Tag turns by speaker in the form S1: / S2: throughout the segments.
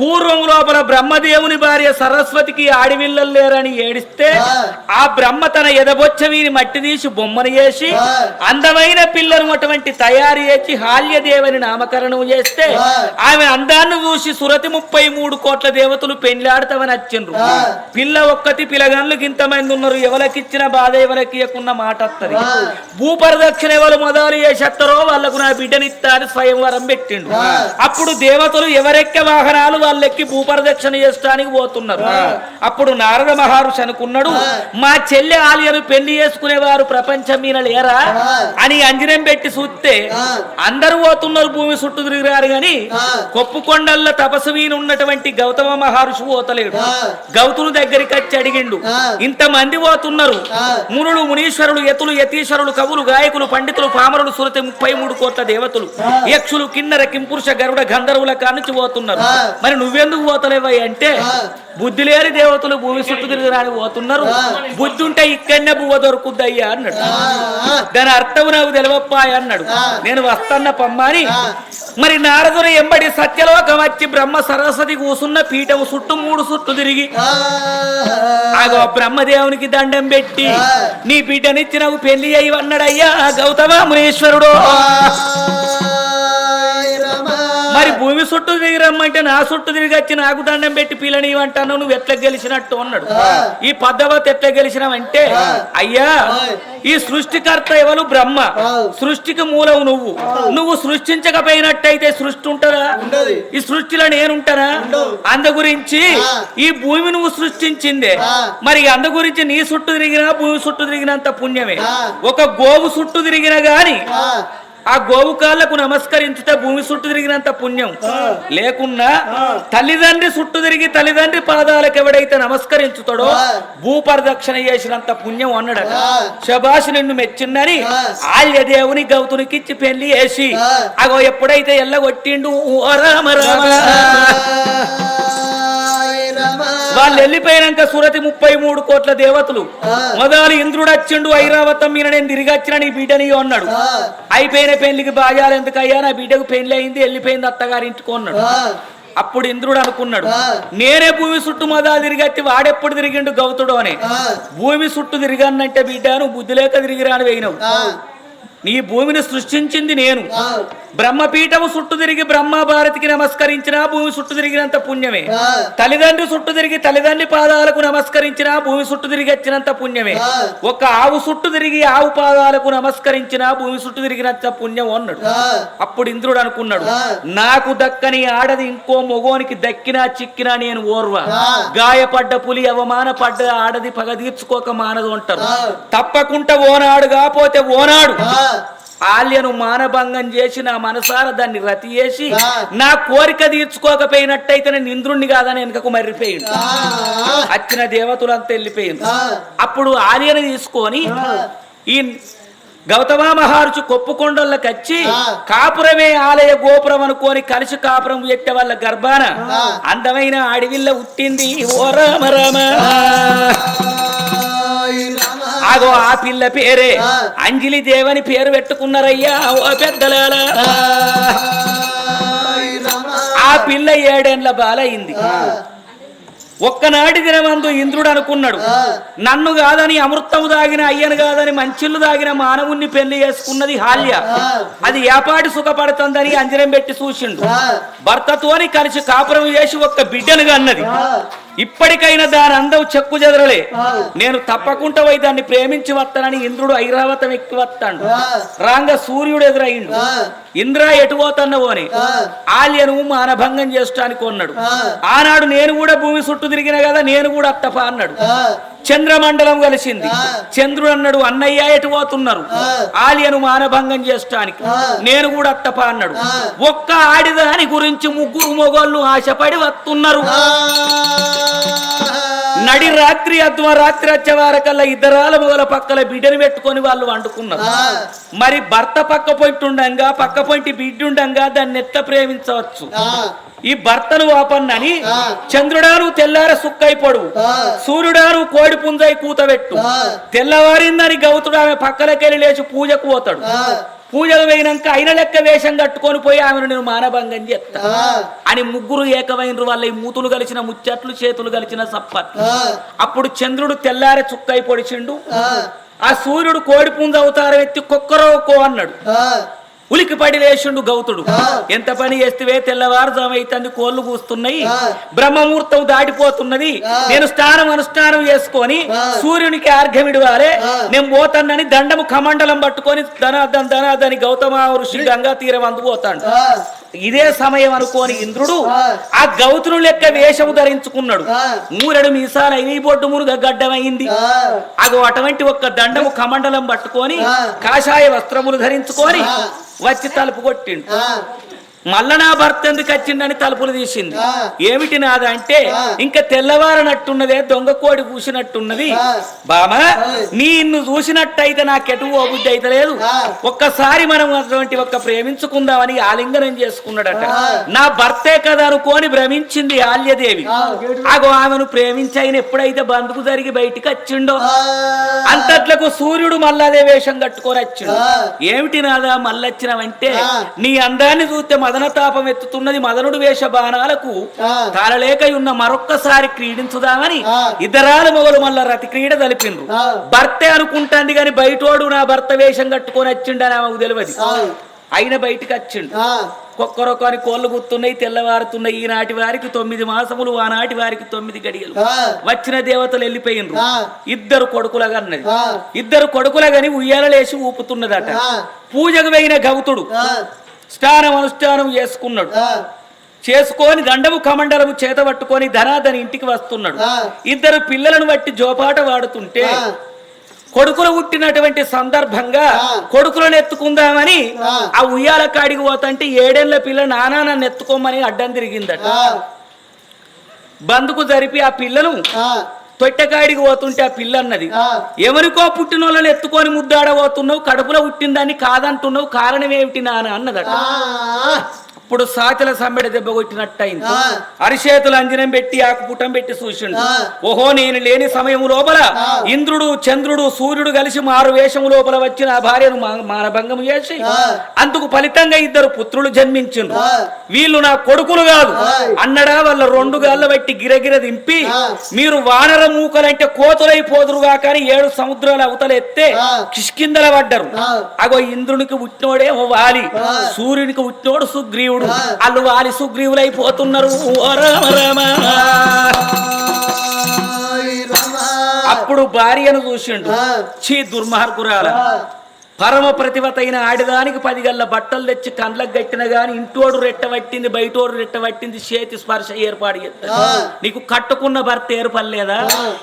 S1: పూర్వం లోపల బ్రహ్మదేవుని భార్య సరస్వతికి ఆడివిల్లలు లేరని ఏడిస్తే
S2: ఆ.
S1: బ్రహ్మ తన ఎదబొచ్చ వీని మట్టి తీసి బొమ్మను చేసి. అందమైన పిల్లను అటువంటి తయారు చేసి హాల్యదేవని నామకరణం చేస్తే. ఆమె అందాన్ని చూసి సురతి ముప్పై మూడు కోట్ల దేవతలు పెళ్ళాడతామని వచ్చిండ్రు. పిల్ల ఒక్కటి పిల్లగాన్లకు ఇంతమంది ఉన్నారు ఎవరికిచ్చిన బాధ ఎవరికి ఇవ్వకున్న మాట వస్తుంది. భూపరదక్షిణ ఎవరు మొదలు చేసేస్తారో వాళ్ళకు నా బిడ్డనిత్తా అని స్వయంవరం పెట్టిండు. అప్పుడు దేవతలు ఎవరెక్కే వాహనాలు వాళ్ళెక్కి భూపరదక్షిణ చేయడానికి పోతున్నారు అప్పుడు నారద మహర్షి అనుకున్నాడు. మా చెల్లె ఆలయను పెళ్ళి చేసుకునేవారు ప్రపంచం మీద లేరా. అని అంజనం పెట్టి చూస్తే. అందరూ పోతున్నారు భూమి చుట్టూ తిరిగారు గాని. కొప్పుకొండల్లో తపస్సు మీద ఉన్నటువంటి గౌతమ మహర్షి పోతలేడు. గౌతుని దగ్గరికి వచ్చి అడిగిండు. ఇంతమంది పోతున్నారు. మునులు మునీశ్వరులు యతులు యతీశ్వరులు కవులు గాయకులు పండితులు పామరులు సురతి ముప్పై మూడు కోట్ల దేవతలు. యక్షులు కిన్నర కింపురుష గరుడ గంధర్వుల కానుంచి పోతున్నారు. మరి నువ్వెందుకు పోతలేవా అంటే. బుద్ధి లేని దేవతలు భూమి చుట్టూ తిరిగిరాని పోతున్నారు. బుద్ధి ఉంటే ఇక్కడనే బువ్వ దొరుకుద్దయ్యా అన్నాడు
S2: ఆ.
S1: దాని అర్థం నాకు తెలివప్పా అన్నాడు. నేను వస్తన్న పమ్మని. మరి నారదుని ఎంబడి సత్యలోకం వచ్చి బ్రహ్మ సరస్వతి కూసున్న పీఠం చుట్టూ మూడు చుట్టూ తిరిగి. ఆగో బ్రహ్మదేవునికి దండం పెట్టి. నీ బిడ్డనిచ్చి నాకు పెళ్ళి అయ్యి అన్నాడయ్యా గౌతమ మునీశ్వరుడు. మరి భూమి చుట్టూ తిరిగి రమ్మంటే నా చుట్టూ తిరిగి వచ్చి నాకు దండం పెట్టి పిల్లని అంటాను నువ్వు ఎట్లా గెలిచినట్టు అన్నాడు. ఈ పద్ధవతి ఎట్లా గెలిచినావంటే. అయ్యా. ఈ సృష్టికర్త ఎవరు బ్రహ్మ. సృష్టికి మూలవు నువ్వు నువ్వు సృష్టించకపోయినట్టయితే సృష్టి ఉంటదా
S2: ఉండదు.
S1: ఈ సృష్టిలో నేనుంటానా. అందు గురించి. ఈ భూమి నువ్వు సృష్టించిందే. మరి అందు గురించి నీ చుట్టూ తిరిగినా భూమి చుట్టూ తిరిగినంత పుణ్యమే. ఒక గోవు చుట్టూ తిరిగిన గాని
S2: ఆ.
S1: గోవు కాళ్ళకు నమస్కరించితే భూమి చుట్టూ తిరిగినంత పుణ్యం లేకున్నా తల్లిదండ్రి చుట్టూ తిరిగి తల్లిదండ్రి పాదాలకు ఎవడైతే నమస్కరించుతాడో. భూపరిదక్షిణ చేసినంత పుణ్యం అన్నాడట
S2: ఆ.
S1: శబాష్ నిన్ను మెచ్చిందని
S2: ఆ.
S1: ఆల్య దేవుని గౌతునికిచ్చి పెళ్ళి
S2: ఆ.
S1: అగో ఎప్పుడైతే ఎల్లగొట్టిండు ఓ రామ రమ. వాళ్ళు వెళ్ళిపోయినాక సురతి ముప్పై మూడు కోట్ల దేవతలు. మొదలు ఇంద్రుడు వచ్చిండు ఐరావతం మీద నేను తిరిగి వచ్చిన నీ బిడ్డని అన్నాడు. అయిపోయిన పెళ్ళికి బాజాలు ఎందుకు అయ్యా నా బిడ్డకు పెళ్ళి అయింది వెళ్ళిపోయింది అత్తగారి ఇంటికి అన్నాడు. అప్పుడు ఇంద్రుడు అనుకున్నాడు. నేనే భూమి చుట్టూ మొదలు తిరిగట్టి వాడెప్పుడు తిరిగిండు గౌతుడు అని. భూమి చుట్టూ తిరిగానంటే బిడ్డ నువ్వు బుద్ధి లేక తిరిగిరాని వేయినవు
S2: ఆ.
S1: నీ భూమిని సృష్టించింది నేను. బ్రహ్మపీఠము చుట్టూ తిరిగి బ్రహ్మ భారతికి నమస్కరించిన భూమి చుట్టూ తిరిగినంత పుణ్యమే. తల్లిదండ్రి చుట్టూ తిరిగి తల్లిదండ్రి పాదాలకు నమస్కరించిన భూమి చుట్టూ తిరిగి వచ్చినంత పుణ్యమే. ఒక ఆవు చుట్టూ తిరిగి ఆవు పాదాలకు నమస్కరించిన భూమి చుట్టూ తిరిగినంత పుణ్యం అన్నాడు. అప్పుడు ఇంద్రుడు అనుకున్నాడు. నాకు దక్కని ఆడది ఇంకో మొగోనికి దక్కినా చిక్కినా నేను ఓర్వ. గాయపడ్డ పులి అవమానపడ్డ ఆడది పగ తీర్చుకోక మానదు అంటారు. తప్పకుండా ఓనాడు కాపోతే ఓనాడు. ఆల్యను మానభంగం చేసి నా మనసార దాన్ని రతి చేసి. నా కోరిక తీర్చుకోకపోయినట్టయితే నేను ఇంద్రుణ్ణి కాదని వెనుకకు మర్రిపోయిండు
S2: ఆ.
S1: వచ్చిన దేవతలంతా వెళ్ళిపోయింది. అప్పుడు ఆర్యను తీసుకొని. ఈ గౌతమ మహర్షి కొప్పుకొండలకు వచ్చి. కాపురమే ఆలయ గోపురం అనుకోని కలిసి కాపురం పెట్టే వాళ్ళ గర్భాన. అందమైన అడవిల్ల ఉట్టింది ఓ రామ రమ. ఆగో ఆ పిల్ల పేరే. అంజలి దేవని పేరు పెట్టుకున్నారయ్యా ఓ
S2: రమ.
S1: ఆ పిల్ల ఏడేండ్ల బాలయింది. ఒక్కనాటి దినమందు ఇంద్రుడు అనుకున్నాడు. నన్ను కాదని అమృతము దాగిన అయ్యను కాదని మంచిళ్ళు దాగిన మానవుణ్ణి పెళ్ళి చేసుకున్నది హాల్య. అది ఏపాటి సుఖపడుతుందని అంజనం పెట్టి చూసిండు. భర్తతోని కలిసి కాపురం చేసి ఒక్క బిడ్డను అన్నది. ఇప్పటికైనా దాని అందం చెక్కు చెదరలే. నేను తప్పకుండా పోయి దాన్ని ప్రేమించి వస్తానని ఇంద్రుడు ఐరావతం ఎక్కి వస్తాడు. రాంగ సూర్యుడు ఎదురయిండు
S2: ఆ.
S1: ఇంద్ర ఎటు పోతున్నావు అని. ఆల్యను మానభంగం చేస్తానికి కొన్నాడు. ఆనాడు నేను కూడా భూమి చుట్టూ తిరిగిన కదా నేను కూడా అత్తప అన్నాడు. చంద్రమండలం కలిసింది. చంద్రుడు అన్నాడు అన్నయ్య ఎటు పోతున్నారు. ఆలియను మానభంగం చేస్తానికి. నేను కూడా అత్తప అన్నాడు. ఒక్క ఆడిదాని గురించి ముగ్గురు మొగోళ్ళు ఆశపడి వస్తున్నారు. నడి రాత్రి అద్వ రాత్రి వచ్చే వారకల్లా ఇద్దరాల మొగల పక్కల బిడ్డను పెట్టుకొని వాళ్ళు వండుకున్నారు. మరి భర్త పక్క పొంటి ఉండంగా పక్క పొంటి బిడ్డ ఉండంగా దాన్ని ఎట్లా ప్రేమించవచ్చు. ఈ భర్తను వాపన్నని
S2: ఆ.
S1: చంద్రుడాను తెల్లార సుక్కైపడు
S2: ఆ.
S1: సూర్యుడాను కోడి పుంజై కూతబెట్టు. తెల్లవారిందని గౌతుడు ఆమె పక్కలకెళ్ళి లేచి పూజకు పోతాడు. పూజలు పోయినాక అయిన లెక్క వేషం కట్టుకొని పోయి ఆమెను నేను మానభంగం చేస్తా
S2: ఆ,
S1: అని ముగ్గురు ఏకమైనరు వాళ్ళ ఈ మూతులు కలిసిన ముచ్చట్లు చేతులు కలిసిన సప్పట్లు. అప్పుడు చంద్రుడు తెల్లారే చుక్కై పొడిచిండు.
S2: ఆ,
S1: ఆ సూర్యుడు కోడి పుంజ అవతారం ఎత్తి కుక్కరో కో అన్నాడు.
S2: ఆ,
S1: ఉలికి పడి లేచిండు గౌతుడు. ఎంత పని చేస్తే తెల్లవారుజాము అయితుంది కోళ్ళు కూస్తున్నాయి. బ్రహ్మముహూర్తం దాటిపోతున్నది. నేను స్నానం అనుష్ఠానం చేసుకొని. సూర్యునికి అర్ఘ్యమిడవాలి
S2: ఆ.
S1: నేను పోతానని దండము కమండలం పట్టుకొని ధనాదన్ ధనాదని గౌతమ ఋషి గంగా తీరం అందుపోతాడు ఇదే సమయం అనుకోని ఇంద్రుడు
S2: ఆ.
S1: గౌతును లెక్క వేషము ధరించుకున్నాడు. మూరెడు మీసాలు అయిన బొడ్డు మునుగ గడ్డమైంది అగో అటువంటి ఒక్క దండము కమండలం పట్టుకొని. కాషాయ వస్త్రములు ధరించుకొని. వచ్చి తలుపు కొట్టిండు మళ్ళా నా భర్త ఎందుకు వచ్చిండని తలుపులు తీసింది. ఏమిటి నాది అంటే. ఇంకా తెల్లవారనట్టున్నదే దొంగ కోడి కూసినట్టున్నది. బామా
S2: ఆ.
S1: నిన్ను చూసినట్టయితే నాకెటు ఓ బుద్ధి అయితే లేదు. ఒక్కసారి మనం అటువంటి ఒక్క ప్రేమించుకుందామని ఆలింగనం చేసుకున్నాడట. నా భర్తే కదా అనుకోని భ్రమించింది ఆల్యదేవి. అగో ఆమెను ప్రేమించి ఆయన ఎప్పుడైతే బందుకు జరిగి బయటికి వచ్చిండో అంతట్లకు సూర్యుడు మళ్ళాదే వేషం కట్టుకొని వచ్చిండు. ఏమిటి నాదా మళ్ళొచ్చినవంటే. నీ అందాన్ని చూస్తే మదన తాపం ఎత్తుతున్నది మదనుడు వేష బాణాలకు
S2: ఆ.
S1: తాళలేక ఉన్న మరొక్కసారి క్రీడించుదామని. ఇద్దరాలు మొగలు మళ్ళా రతి క్రీడ తలిపిండ్రు. భర్తే అనుకుంటాంది గాని బయటోడు నా భర్త వేషం కట్టుకొని వచ్చిండని ఆమెకు తెలియదు. అయిన బయటికి వచ్చిండు.
S2: ఆ,
S1: కొక్కరొక్క అని కోళ్ళు గుర్తున్నాయి తెల్లవారుతున్నాయి. ఈనాటి వారికి తొమ్మిది మాసములు ఆనాటి వారికి తొమ్మిది గడియలు. వచ్చిన దేవతలు వెళ్ళిపోయినరు
S2: ఆ.
S1: ఇద్దరు కొడుకులగా అన్నది. ఇద్దరు కొడుకులగని ఉయ్యాలలేసి ఊపుతున్నదట. పూజకు వెయిన గౌతుడు. స్నానం అనుష్ఠానం చేసుకున్నాడు. చేసుకొని దండము కమండలము చేత పట్టుకొని ధనాధని ఇంటికి వస్తున్నాడు. ఇద్దరు పిల్లలను బట్టి జోపాట వాడుతుంటే కొడుకులు పుట్టినటువంటి సందర్భంగా. కొడుకులను ఎత్తుకుందామని
S2: ఆ.
S1: ఉయ్యాల కాడికి పోతంటే ఏడేళ్ళ పిల్ల నానా నన్ను ఎత్తుకోమని అడ్డం తిరిగిందట. బందుకు జరిపి ఆ పిల్లలు
S2: ఆ,
S1: తొట్టెకాడికి పోతుంటే ఆ పిల్ల అన్నది. ఎవరికో పుట్టిన వాళ్ళని ఎత్తుకొని ముద్దాడబోతున్నావు కడుపులో పుట్టిందాన్ని కాదంటున్నావు కారణం ఏమిటి నాన్న అన్నదట. ఇప్పుడు సాచల సమ్మెడ దెబ్బ కొట్టినట్టయింది
S2: ఆ.
S1: అరిచేతులు అంజనం పెట్టి ఆకుపుటం పెట్టి చూసిండు
S2: ఆ.
S1: ఓహో నేను లేని సమయం లోపల
S2: ఆ.
S1: ఇంద్రుడు చంద్రుడు సూర్యుడు కలిసి మారు వేషము లోపల వచ్చి నా భార్యను మానభంగం చేసి
S2: ఆ.
S1: అందుకు ఫలితంగా ఇద్దరు పుత్రులు జన్మించిండ్రు
S2: ఆ.
S1: వీళ్ళు నా కొడుకులు కాదు
S2: ఆ.
S1: అన్నడా వాళ్ళ రెండు గాళ్ళ బట్టి గిరగిర దింపి
S2: ఆ.
S1: మీరు వానర మూకలంటే కోతులైపోదురుగా కానీ ఏడు సముద్రాల అవతల ఎత్తే
S2: ఆ.
S1: కిష్కిందల పడ్డరు
S2: ఆ.
S1: అగో ఇంద్రునికి పుట్టినోడేమో వాలి
S2: ఆ.
S1: సూర్యునికి పుట్టినోడు సుగ్రీవుడు
S2: ఆ.
S1: వాళ్ళు వాలి సుగ్రీవులైపోతున్నారు. అప్పుడు భార్యను చూసిండు. చీ దుర్మార్గురాల పరమ ప్రతిభతైన ఆడిదానికి పది గల్ల బట్టలు తెచ్చి కండ్లకు గట్టిన గాని ఇంటోడు రెట్టబట్టింది బయటోడు రెట్టబట్టింది చేతి స్పర్శ ఏర్పాటు చేస్తా. నీకు కట్టుకున్న భర్త ఏర్పడలేదా.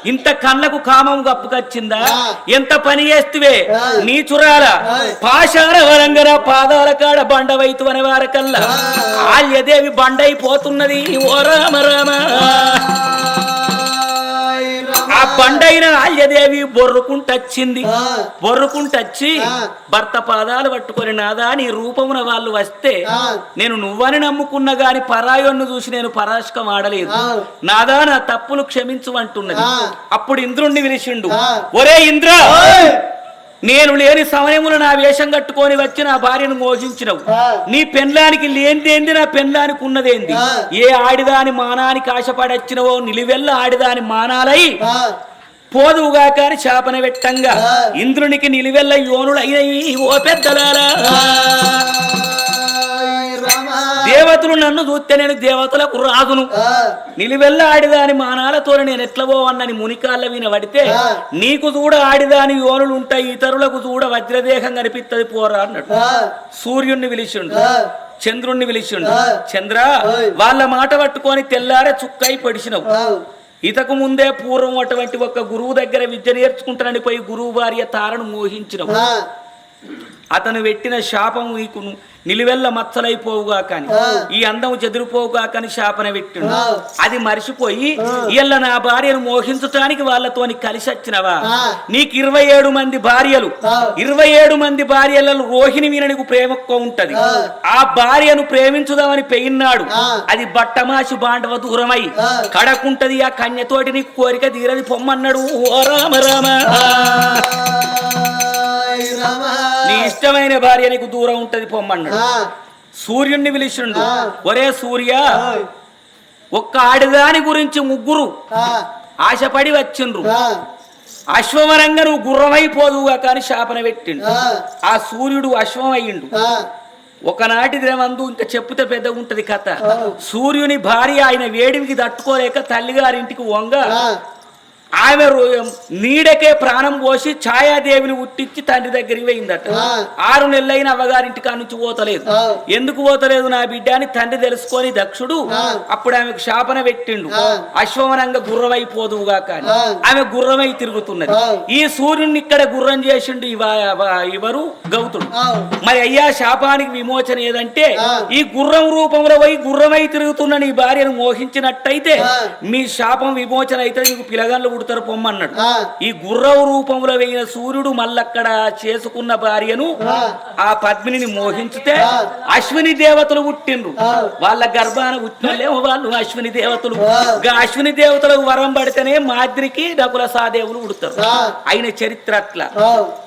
S1: ఇంత కళ్ళకు కామం కప్పుకొచ్చిందా
S2: ఆ.
S1: ఎంత పని చేస్తువే. నీ చురాల
S2: ఆ.
S1: పాషాణ వరంగన పాదాల కాడ బండవైతు అనే వారకల్లా
S2: ఆ.
S1: ఆల్యదేవి బండైపోతున్నది ఓ రామ రమ. ఆ బండైన ఆల్యదేవి బొర్రుకుంటచ్చింది. బొర్రుకుంటచ్చి. భర్త పాదాలు పట్టుకొని నాదా నీ రూపమున వాళ్ళు వస్తే. నేను నువ్వని నమ్ముకున్న గాని పరాయోన్ను చూసి నేను పరాశకం ఆడలేదు. నాదా నా తప్పులు క్షమించు అంటున్నది. అప్పుడు ఇంద్రుణ్ణి పిలిచిండు
S2: ఆ.
S1: ఒరే ఇంద్ర. నేను లేని సమయములో నా వేషం కట్టుకొని వచ్చి నా భార్యను మోసించినవు
S2: ఆ.
S1: నీ పెండ్లానికి లేనిదేంది నా పెండ్లానికి ఉన్నదేంది. ఏ ఆడిదాని మానానికి ఆశపడచ్చినవో నిలువెల్ల ఆడిదాని మానాలై పోదువుగా కాని శాపన వెట్టంగా. ఇంద్రునికి నిలువెల్ల యోనులైనయి ఓ పెద్దలారా. దేవతలు నన్ను చూస్తే నేను దేవతలకు రాదును నిలువెల్ల ఆడిదాని మానాలతో నేను ఎట్లవో అన్నని మునికాళ్ళ విన పడితే. నీకు చూడ ఆడిదాని యోనులు ఉంటాయి ఇతరులకు చూడ వజ్రదేహం కనిపిత్తది పోరా అన్నాడు. సూర్యుణ్ణి పిలిచిండు చంద్రుణ్ణి పిలిచిండు. చంద్ర. వాళ్ళ మాట పట్టుకొని తెల్లారే చుక్కై పడిచినవు. ఇతకు ముందే పూర్వం అటువంటి ఒక గురువు దగ్గర విద్య నేర్చుకుంటానని పోయి గురువు భార్య తారను మోహించినవు. అతను పెట్టిన శాపం నీకు నిలువెల్ల మచ్చలైపోవుగా కాని. ఈ అందం చెదిరిపోవుగా కాని శాపన పెట్టిండు. అది మరిచిపోయి ఇళ్ళ నా భార్యను మోహించటానికి వాళ్ళతోని కలిసి వచ్చినవా. నీకు ఇరవై ఏడు మంది భార్యలు. ఇరవై ఏడు మంది భార్యలలో రోహిణి మీద నీకు ప్రేమ ఎక్కువ ఉంటది
S2: ఆ.
S1: భార్యను ప్రేమించుదామని పెయిన్నాడు
S2: ఆ.
S1: అది బట్టమాసి బాండవ దూరమై. కడకుంటది ఆ కన్యతోటి నీకు కోరిక తీరది పొమ్మన్నాడు ఓ రామ రామ
S2: రమ.
S1: నీ ఇష్టమైన భార్య నీకు దూరం ఉంటది పొమ్మన్నాడు. సూర్యుణ్ణి పిలిచిండు. ఒరే సూర్య. ఒక్క ఆడిదాని గురించి ముగ్గురు ఆశపడి వచ్చిండ్రు.
S2: ఆ,
S1: అశ్వమరంగా నువ్వు గుర్రమైపోదువుగా కానీ శాపన పెట్టిండు.
S2: ఆ,
S1: సూర్యుడు అశ్వం అయ్యిండు ఒకనాటి దినమందు ఇంకా చెప్పుతే పెద్దగా ఉంటది కథ. సూర్యుని భార్య ఆయన వేడికి తట్టుకోలేక తల్లిగారింటికి వంగ ఆమె నీడకే ప్రాణం పోసి ఛాయాదేవిని ఉట్టించి తండ్రి దగ్గరికి పోయిందట. ఆరు నెలలైన అవ్వగారింటి కాడ నుంచి పోతలేదు. ఎందుకు పోతలేదు నా బిడ్డ అని తండ్రి తెలుసుకొని దక్షుడు. అప్పుడు ఆమెకు శాపన పెట్టిండు. అశ్వమనంగా గుర్రమైపోదువుగా కానీ. ఆమె గుర్రమై తిరుగుతున్నది. ఈ సూర్యుడిని ఇక్కడ గుర్రం చేసిండు ఇవ- ఇవ- ఇవరు గౌతుడు మరి అయ్యా శాపానికి విమోచన ఏదంటే. ఈ గుర్రం రూపంలో పోయి గుర్రమై తిరుగుతున్న నీ భార్యను మోహించినట్టయితే. మీ శాపం విమోచన అయితే నీకు పిలగన్లు పుడతారు పొమ్మన్నాడు. ఈ గుర్రం రూపంలో వెయిన సూర్యుడు మళ్ళక్కడ చేసుకున్న భార్యను
S2: ఆ.
S1: పద్మిని మోహించితే. అశ్విని దేవతలు పుట్టిండ్రు. వాళ్ళ గర్భాన పుట్టినలేమో వాళ్ళు అశ్విని దేవతలు అశ్విని దేవతలకు వరం పడితేనే మాద్రికి నకుల సాదేవులు పుడతారు
S2: ఆ.
S1: అయిన చరిత్ర అట్లా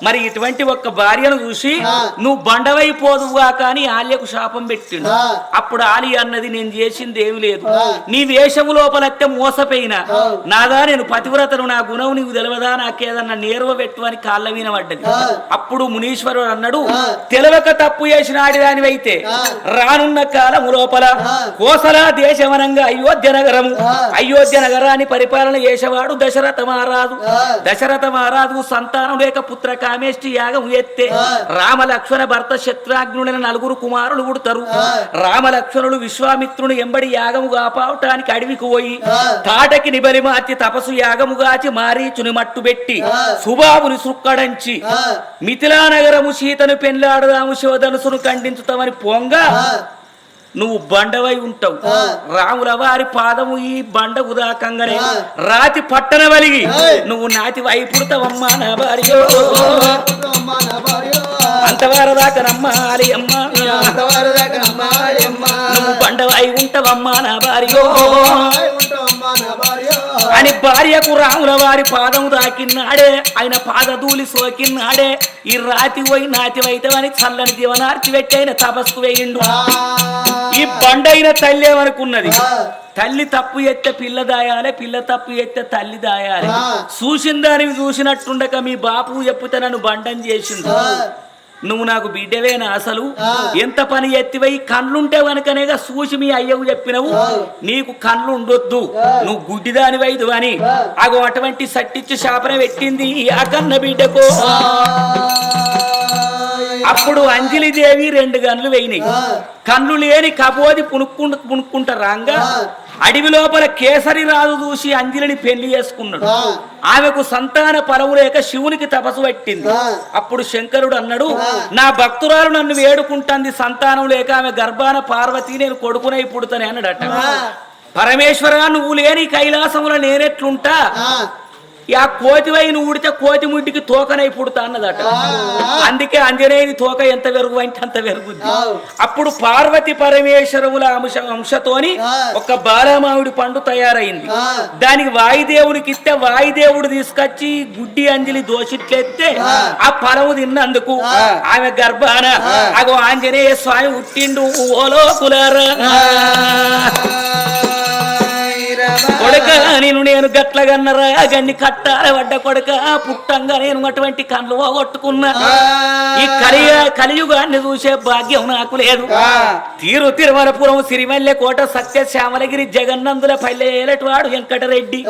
S1: మరి ఇటువంటి ఒక్క భార్యను చూసి. నువ్వు బండవైపోదువుగా కానీ ఆల్యకు శాపం పెట్టిండు. అప్పుడు ఆలి అన్నది నేను చేసింది ఏమి లేదు. నీ వేషము లోపలైతే మోసపోయినా. నాదా నేను పతివ్రతను నా గుణం నీకు తెలియదా నాకేదన్నా నేర్వ పెట్టు అని కాళ్ళ మీద పడ్డది. అప్పుడు మునీశ్వరుడు అన్నాడు. తెలవక తప్పు చేసిన ఆడిదానివైతే. రానున్న కాలం లోపల. కోసల దేశవనంగా అయోధ్య నగరము. అయోధ్య నగరాన్ని పరిపాలన చేసేవాడు దశరథ మహారాజు. దశరథ మహారాజు సంతానం లేక పుత్ర కామేష్టి యాగం ఎత్తే
S2: ఆ.
S1: రామ లక్ష్మణ భర్త శత్రుఘ్నుడైన నలుగురు కుమారులు పుడతారు
S2: ఆ.
S1: రామ లక్ష్మణుడు విశ్వామిత్రుని ఎంబడి యాగము కాపావటానికి అడవికి పోయి. తాటకి నిబలి మార్చి తపసు యాగము గాచి మారీచుని మట్టు పెట్టి
S2: ఆ.
S1: సుబాబుని సుక్కడంచి మిథిలా నగరము సీతను పెళ్ళాడుదాము శివధనుసును ఖండించుతామని పొంగ నువ్వు బండవై ఉంటావు. రాముల వారి పాదము ఈ బండ ఉదాకంగానే. రాతి పట్టణ వలిగి. నువ్వు నాతి వైపుడతావమ్మా నా భార్య
S2: అమ్మ భార్య.
S1: అంతవరదాకా నమ్మాలి అమ్మా
S2: అమ్మాయమ్మ.
S1: నువ్వు బండవై ఉంటావమ్మా నా భార్య.
S2: అమ్మాయి ఉంటావమ్మ నా భార్య.
S1: అని భార్యకు రాముల వారి పాదము దాకిన్నాడే. ఆయన పాదధూలి సోకిన్నాడే. ఈ రాతి పోయి నాతి వైతవని చల్లని దీవనార్చి పెట్టైన తపస్సు వేయిండు. ఈ బండైన తల్లి ఏమనుకున్నది? తల్లి తప్పు ఎత్తే పిల్ల దాయాలి పిల్ల తప్పు ఎత్తే తల్లి దాయాలి. చూసిన దానివి చూసినట్టుండక మీ బాపు చెప్తే నన్ను బండం చేసిండు. నువ్వు నాకు బిడ్డవేనా అసలు. ఎంత పని ఎత్తివై కళ్ళుంటే వనకనేగా చూసి మీ అయ్యకు చెప్పినవు. నీకు కళ్ళు ఉండొద్దు. నువ్వు గుడ్డిదాని వైదు అని. అగో అటువంటి సట్టిచ్చి శాపన పెట్టింది ఆ కన్న బిడ్డకు అప్పుడు అంజలి దేవి రెండు గన్లు వేయినాయి. కన్ను లేని కపోది పునుక్కుంటూ పునుక్కుంటా రాంగా. అడవి లోపల కేసరి రాజు చూసి అంజలిని పెళ్ళి చేసుకున్నాడు. ఆమెకు సంతాన పరము లేక శివునికి తపస్సు పట్టింది. అప్పుడు శంకరుడు అన్నాడు. నా భక్తురాలు నన్ను వేడుకుంటుంది సంతానం లేక ఆమె గర్భాన పార్వతి నేను కొడుకునై పుడతానే అన్నాడట. పరమేశ్వర నువ్వు లేని కైలాసములో నేనెట్లుంటా
S2: ఆ,
S1: ఆ కోతివై నువ్వు ఉడితే కోతి ముడ్డికి తోకనై పుడతా అన్నదట. అందుకే అంజనేయుని తోక ఎంత వెరుగు అంటే అంత వెరుగుద్ది. అప్పుడు పార్వతి పరమేశ్వరుల అంశ అంశతోని. ఒక బాలమావిడి పండు తయారైంది. దానికి వాయుదేవునికి ఇస్తే వాయుదేవుడు తీసుకొచ్చి గుడ్డి అంజలి దోషిట్లెత్తే
S2: ఆ.
S1: ఫలము తిన్నందుకు. ఆమె గర్భాన అగో ఆంజనేయ స్వామి ఉట్టిండు ఓలో కులారా కొడక నేను నేను గట్లగన్నరా గన్ని కట్టాల పడ్డ కొడక పుట్టంగా నేను అటువంటి కళ్ళు పోగొట్టుకున్నా. ఈ కలియ కలియుగాన్ని చూసే భాగ్యం నాకు లేదు. తీరు తిరుమలపురం సిరిమల్లె కోట సత్య శ్యామలగిరి జగన్నందుల పల్లె ఏలటివాడు వెంకటరెడ్డి.